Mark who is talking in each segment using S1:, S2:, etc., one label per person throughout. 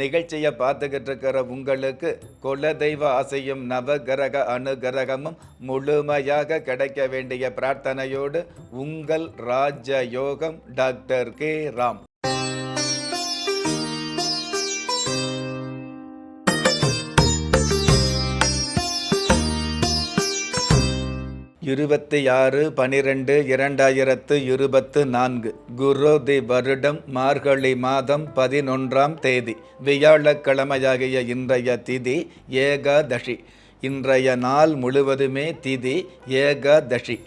S1: நிகழ்ச்சியை பார்த்துக்கிட்டு இருக்கிற உங்களுக்கு குலதெய்வ ஆசையும் நவகிரக அனுகிரகமும் முழுமையாக கிடைக்க வேண்டிய பிரார்த்தனையோடு உங்கள் ராஜயோகம் டாக்டர் கே ராம். இருபத்தி ஆறு பனிரெண்டு இரண்டாயிரத்து இருபத்து நான்கு. குரோதி வருடம் மார்கழி மாதம் பதினொன்றாம் தேதி. வியாழக்கிழமையாகிய இன்றைய திதி ஏகாதசி. இன்றைய நாள் முழுவதுமே திதி ஏகாதசி.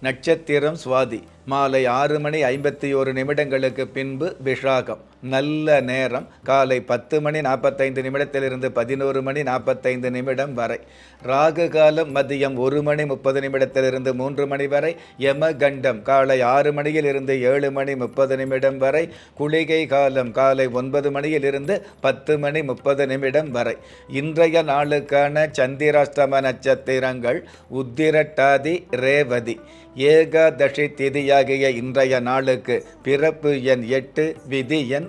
S1: நட்சத்திரம் சுவாதி. மாலை ஆறு மணி ஐம்பத்தி ஒரு நிமிடங்களுக்கு பின்பு விஷாகம் நல்ல நேரம். காலை பத்து மணி நாற்பத்தைந்து நிமிடத்திலிருந்து பதினோரு மணி நாற்பத்தைந்து நிமிடம் வரை. ராகு காலம் மதியம் ஒரு மணி முப்பது நிமிடத்திலிருந்து மூன்று மணி வரை. யமகண்டம் காலை ஆறு மணியிலிருந்து ஏழு மணி முப்பது நிமிடம் வரை. குளிகை காலம் காலை ஒன்பது மணியிலிருந்து பத்து மணி முப்பது நிமிடம் வரை. இன்றைய நாளுக்கான சந்திராஷ்டம நட்சத்திரங்கள் உத்திரட்டாதி ரேவதி. ஏகாதசி திதியாகிய இன்றைய நாளுக்கு பிறப்பு எண் எட்டு விதி எண்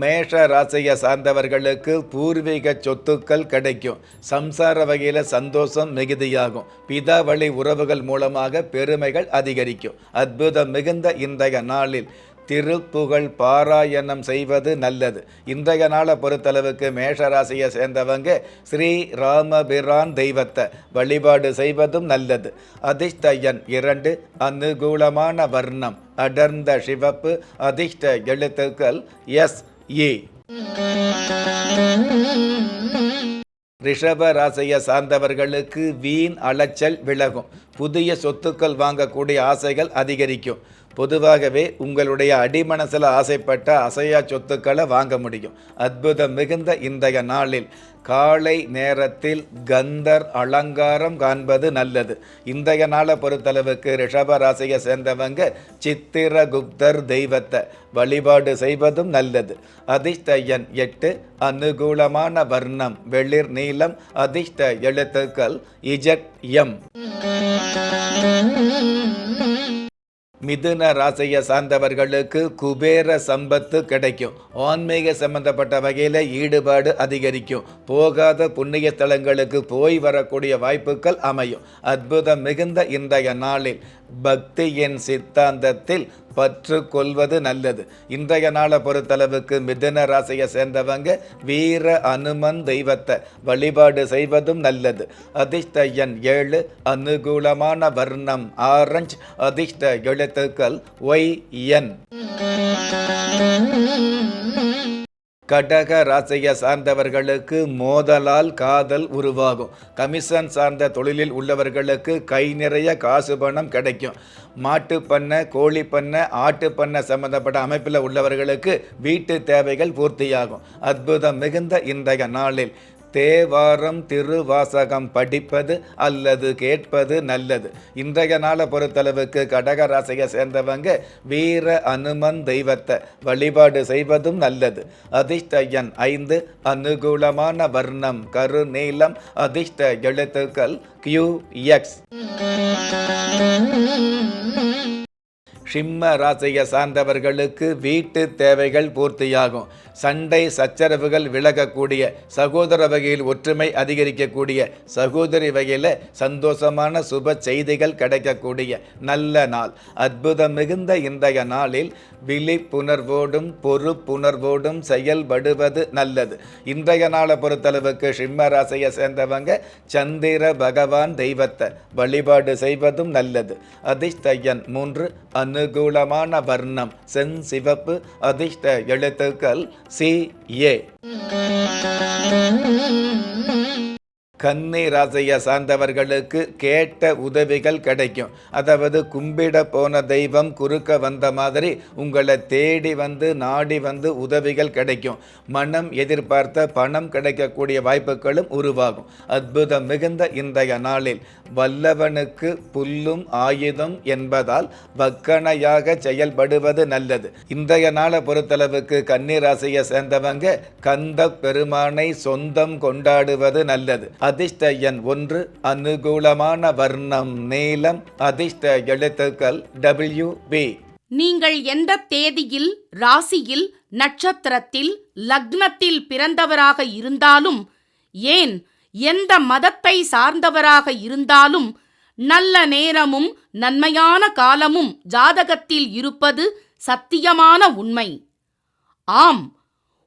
S1: மேஷ ராசியை சார்ந்தவர்களுக்கு பூர்வீக சொத்துக்கள் கிடைக்கும். சம்சார வகையில் சந்தோஷம் மிகுதியாகும். பிதா வழி உறவுகள் மூலமாக பெருமைகள் அதிகரிக்கும். அற்புதம் மிகுந்த இன்றைய நாளில் திருப்புகழ் பாராயணம் செய்வது நல்லது. இன்றைய நாளை பொறுத்தளவுக்கு மேஷராசியை சேர்ந்தவங்க ஸ்ரீ ராமபிரான் தெய்வத்தை வழிபாடு செய்வதும் நல்லது. அதிர்ஷ்ட எண் இரண்டு அனுகூலமான வர்ணம் அடர்ந்த சிவப்பு அதிர்ஷ்ட எழுத்துக்கள் எஸ் ஏ. ரிஷப ராசியை சார்ந்தவர்களுக்கு வீண் அலைச்சல் விலகும். புதிய சொத்துக்கள் வாங்கக்கூடிய ஆசைகள் அதிகரிக்கும். பொதுவாகவே உங்களுடைய அடிமனசில் ஆசைப்பட்ட அசையா சொத்துக்களை வாங்க முடியும். அற்புதம் மிகுந்த இன்றைய நாளில் காலை நேரத்தில் கந்தர் அலங்காரம் காண்பது நல்லது. இன்றைய நாளை பொறுத்தளவுக்கு ரிஷப ராசியை சேர்ந்தவங்க சித்திரகுப்தர் தெய்வத்தை வழிபாடு செய்வதும் நல்லது. அதிர்ஷ்ட எண் எட்டு அனுகூலமான வர்ணம் வெளிர் நீளம் அதிர்ஷ்ட எழுத்துக்கள் இஜட் எம். மிதுன ராசியை சார்ந்தவர்களுக்கு குபேர சம்பத்து கிடைக்கும். ஆன்மீக சம்பந்தப்பட்ட வகையில் ஈடுபாடு அதிகரிக்கும். போகாத புண்ணிய ஸ்தலங்களுக்கு போய் வரக்கூடிய வாய்ப்புகள் அமையும். அற்புதம் மிகுந்த இன்றைய நாளில் பக்தியின் சித்தாந்தத்தில் பற்று கொள்வது நல்லது. இன்றைய நாளை பொறுத்தளவுக்கு மிதுன ராசியை சேர்ந்தவங்க வீர அனுமன் தெய்வத்தை வழிபாடு செய்வதும் நல்லது. அதிர்ஷ்ட எண் ஏழு அனுகூலமான வர்ணம் ஆரஞ்சு அதிர்ஷ்ட எழுத்துக்கள் ஒய் என். கடக ராசியை சார்ந்தவர்களுக்கு மோதலால் காதல் உருவாகும். கமிஷன் சார்ந்த தொழிலில் உள்ளவர்களுக்கு கை நிறைய காசு பணம் கிடைக்கும். மாட்டு பண்ணை கோழி பண்ணை ஆட்டு பண்ணை சம்பந்தப்பட்ட அமைப்பில் உள்ளவர்களுக்கு வீட்டு தேவைகள் பூர்த்தியாகும். அற்புதம் மிகுந்த இன்றைய நாளில். தேவாரம் திருவாசகம் படிப்பது அல்லது கேட்பது நல்லது. இன்றைய நாளை பொறுத்தளவுக்கு கடக ராசியை சேர்ந்தவங்க வீர அனுமன் தெய்வத்தை வழிபாடு செய்வதும் நல்லது. அதிர்ஷ்ட எண் ஐந்து அனுகூலமான வர்ணம் கருநீலம் அதிர்ஷ்ட எழுத்துக்கள் கியூ எக்ஸ் சிம்ம ராசியை சார்ந்தவர்களுக்கு வீட்டு தேவைகள் பூர்த்தியாகும். சண்டை சச்சரவுகள் விலகக்கூடிய சகோதர வகையில் ஒற்றுமை அதிகரிக்கக்கூடிய சகோதரி வகையில் சந்தோஷமான சுப செய்திகள் கிடைக்கக்கூடிய நல்ல நாள். அற்புதம் மிகுந்த இன்றைய நாளில் விழிப்புணர்வோடும் பொறுப்புணர்வோடும் செயல்படுவது நல்லது. இன்றைய நாளை பொறுத்தளவுக்கு சிம்ம ராசியை சேர்ந்தவங்க சந்திர பகவான் தெய்வத்தை வழிபாடு செய்வதும் நல்லது. அதிர்ஷ்ட மூன்று அனு அனுகூலமான வர்ணம். செஞ்சிவப்பு அதிர்ஷ்ட எழுத்துக்கள் சி ஏ. கன்னி ராசியை சார்ந்தவர்களுக்கு கேட்ட உதவிகள் கிடைக்கும். அதாவது கும்பிட போன தெய்வம் குறுக்க வந்த மாதிரி உங்களை தேடி வந்து நாடி வந்து உதவிகள் கிடைக்கும். மனம் எதிர்பார்த்த பணம் கிடைக்கக்கூடிய வாய்ப்புகளும் உருவாகும். அற்புதம் மிகுந்த இன்றைய நாளில் வல்லவனுக்கு புல்லும் ஆயுதம் என்பதால் வக்கணையாக செயல்படுவது நல்லது. இன்றைய நாளை பொறுத்தளவுக்கு கன்னி ராசியை சேர்ந்தவங்க கந்த பெருமானை சொந்தம் கொண்டாடுவது நல்லது. அதிர்ஷ்ட எண் ஒன்று அனுகூலமான வர்ணம் நீலம் அதிர்ஷ்ட எழுத்துக்கள் டபிள்யூ பி
S2: நீங்கள் எந்த தேதியில் ராசியில் நட்சத்திரத்தில் லக்னத்தில் பிறந்தவராக இருந்தாலும் ஏன் எந்த மதத்தை சார்ந்தவராக இருந்தாலும் நல்ல நேரமும் நன்மையான காலமும் ஜாதகத்தில் இருப்பது சத்தியமான உண்மை. ஆம்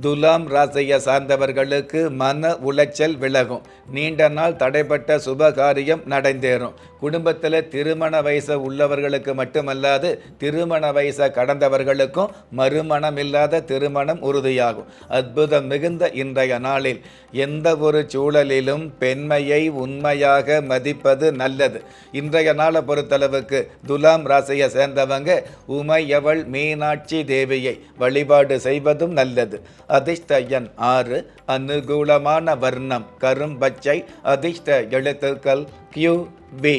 S1: துலாம் ராசியை சார்ந்தவர்களுக்கு மன உளைச்சல் விலகும். நீண்ட நாள் தடைப்பட்ட சுபகாரியம் நடைந்தேறும். குடும்பத்தில் திருமண வயசு உள்ளவர்களுக்கு மட்டுமல்லாது திருமண வயசை கடந்தவர்களுக்கும் மறுமணம் இல்லாத திருமணம் உறுதியாகும். அற்புதம் மிகுந்த இன்றைய நாளில் எந்த ஒரு சூழலிலும் பெண்மையை உண்மையாக மதிப்பது நல்லது. இன்றைய நாளை பொறுத்தளவுக்கு துலாம் ராசியை சேர்ந்தவங்க உமையவள் மீனாட்சி தேவியை வழிபாடு செய்வதும் நல்லது. அதிர்ஷ்ட எண் ஆறு அனுகூலமான வர்ணம் கரும்பச்சை அதிர்ஷ்ட எழுத்துக்கள் கியூ பி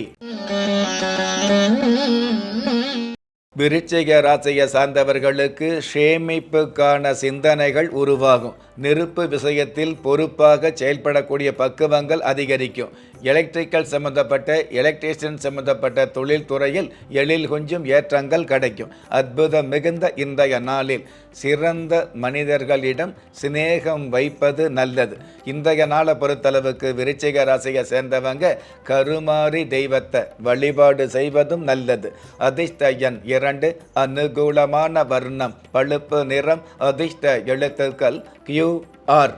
S1: விருச்சிக ராசியை சார்ந்தவர்களுக்கு சேமிப்புக்கான சிந்தனைகள் உருவாகும். நெருப்பு விஷயத்தில் பொறுப்பாக செயல்படக்கூடிய பக்குவங்கள் அதிகரிக்கும். எலக்ட்ரிக்கல் சம்பந்தப்பட்ட எலக்ட்ரீஷியன் சம்பந்தப்பட்ட தொழில்துறையில் எழில் கொஞ்சம் ஏற்றங்கள் கிடைக்கும். அற்புதம் மிகுந்த இன்றைய நாளில் சிறந்த மனிதர்களிடம் சிநேகம் வைப்பது நல்லது. இன்றைய நாளை பொறுத்தளவுக்கு விருச்சிக ராசியை சேர்ந்தவங்க கருமாரி தெய்வத்தை வழிபாடு செய்வதும் நல்லது. அதிர்ஷ்ட எண் இரண்டு அனுகூலமான வர்ணம் பழுப்பு நிறம் அதிர்ஷ்ட எழுத்துக்கள் கியூ ஆர்.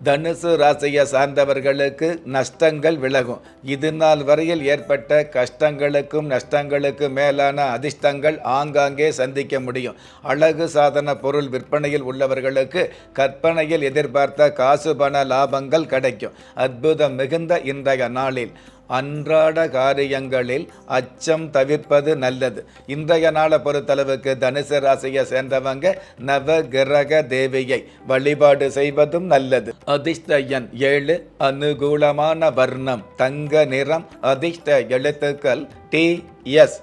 S1: தனுசு ராசியை சார்ந்தவர்களுக்கு நஷ்டங்கள் விலகும். இது நாள் வரையில் ஏற்பட்ட கஷ்டங்களுக்கும் நஷ்டங்களுக்கும் மேலான அதிர்ஷ்டங்கள் ஆங்காங்கே சந்திக்க முடியும். அழகு சாதன பொருள் விற்பனையில் உள்ளவர்களுக்கு கற்பனையில் எதிர்பார்த்த காசு பண லாபங்கள் கிடைக்கும். அற்புதம் மிகுந்த இன்றைய நாளில். அன்றாட காரியங்களில் அச்சம் தவிர்ப்பது நல்லது. இன்றைய நாளை பொறுத்தளவுக்கு தனுசு ராசியை சேர்ந்தவங்க நவ கிரக தேவியை வழிபாடு செய்வதும் நல்லது. அதிர்ஷ்ட எண் ஏழு அனுகூலமான வர்ணம் தங்க நிறம் அதிர்ஷ்ட எழுத்துக்கள் டி எஸ்.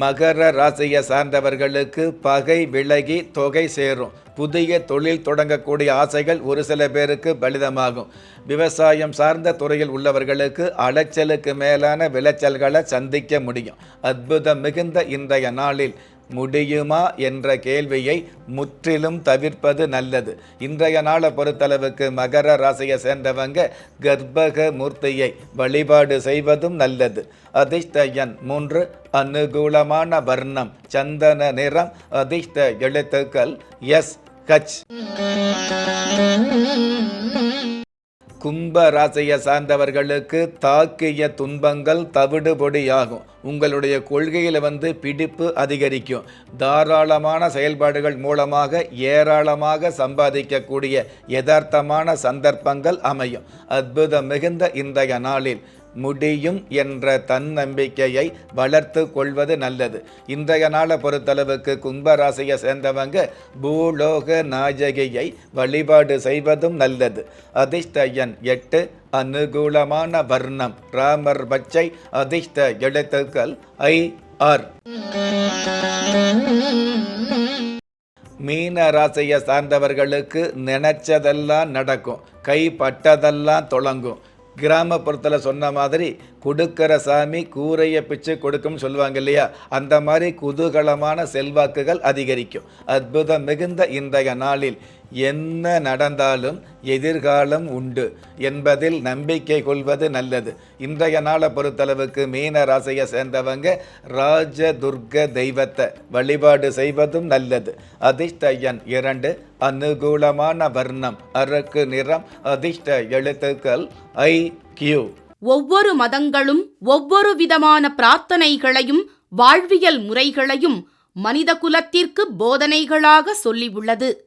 S1: மகர ராசியை சார்ந்தவர்களுக்கு பகை விலகி தொகை சேரும். புதிய தொழில் தொடங்கக்கூடிய ஆசைகள் ஒரு சில பேருக்கு பலிதமாகும். விவசாயம் சார்ந்த துறையில் உள்ளவர்களுக்கு அலைச்சலுக்கு மேலான விளைச்சல்களை சந்திக்க முடியும். அற்புதம் மிகுந்த இன்றைய நாளில் முடியுமா என்ற கேள்வியை முற்றிலும் தவிர்ப்பது நல்லது. இன்றைய நாளை பொறுத்தளவுக்கு மகர ராசியை சேர்ந்தவங்க கர்ப்பக மூர்த்தியை வழிபாடு செய்வதும் நல்லது. அதிர்ஷ்ட எண் மூன்று அனுகூலமான வர்ணம் சந்தன நிறம் அதிர்ஷ்ட எழுத்துக்கள் எஸ் கச். கும்ப ராசியை சார்ந்தவர்களுக்கு தாக்கிய துன்பங்கள் தவிடுபொடியாகும். உங்களுடைய கொள்கையில் வந்து பிடிப்பு அதிகரிக்கும். தாராளமான செயல்பாடுகள் மூலமாக ஏராளமாக சம்பாதிக்கக்கூடிய யதார்த்தமான சந்தர்ப்பங்கள் அமையும். அற்புதம் மிகுந்த இன்றைய நாளில். முடியும் என்ற தன்னம்பிக்கையை வளர்த்து கொள்வது நல்லது. இன்றைய நாளை பொறுத்தளவுக்கு கும்பராசியை சேர்ந்தவங்க பூலோக நாயகியை வழிபாடு செய்வதும் நல்லது. அதிர்ஷ்டயன் எட்டு அனுகூலமான வர்ணம். ராமர் பச்சை அதிர்ஷ்ட எழுத்துக்கள் ஐ ஆர். மீன ராசியை சார்ந்தவர்களுக்கு நினைச்சதெல்லாம் நடக்கும். கைப்பட்டதெல்லாம் தொடங்கும். கிராமப்புறத்தில் சொன்ன மாதிரி கொடுக்கிற சாமி கூரையை பிச்சு கொடுக்கும்னு சொல்லுவாங்க இல்லையா? அந்த மாதிரி குதூகலமான செல்வாக்குகள் அதிகரிக்கும். அற்புதம் மிகுந்த இன்றைய நாளில் என்ன நடந்தாலும் எதிர்காலம் உண்டு என்பதில் நம்பிக்கை கொள்வது நல்லது. இன்றைய நாளை பொறுத்தளவுக்கு மீன ராசியை சேர்ந்தவங்க ராஜ துர்க தெய்வத்தை வழிபாடு செய்வதும் நல்லது. அதிர்ஷ்டயன் இரண்டு அனுகூலமான வர்ணம் அரக்கு நிறம் அதிர்ஷ்ட எழுத்துக்கள் ஐ கியூ.
S2: ஒவ்வொரு மதங்களும் ஒவ்வொரு விதமான பிரார்த்தனைகளையும் வாழ்வியல் முறைகளையும் மனித குலத்திற்கு போதனைகளாக சொல்லியுள்ளது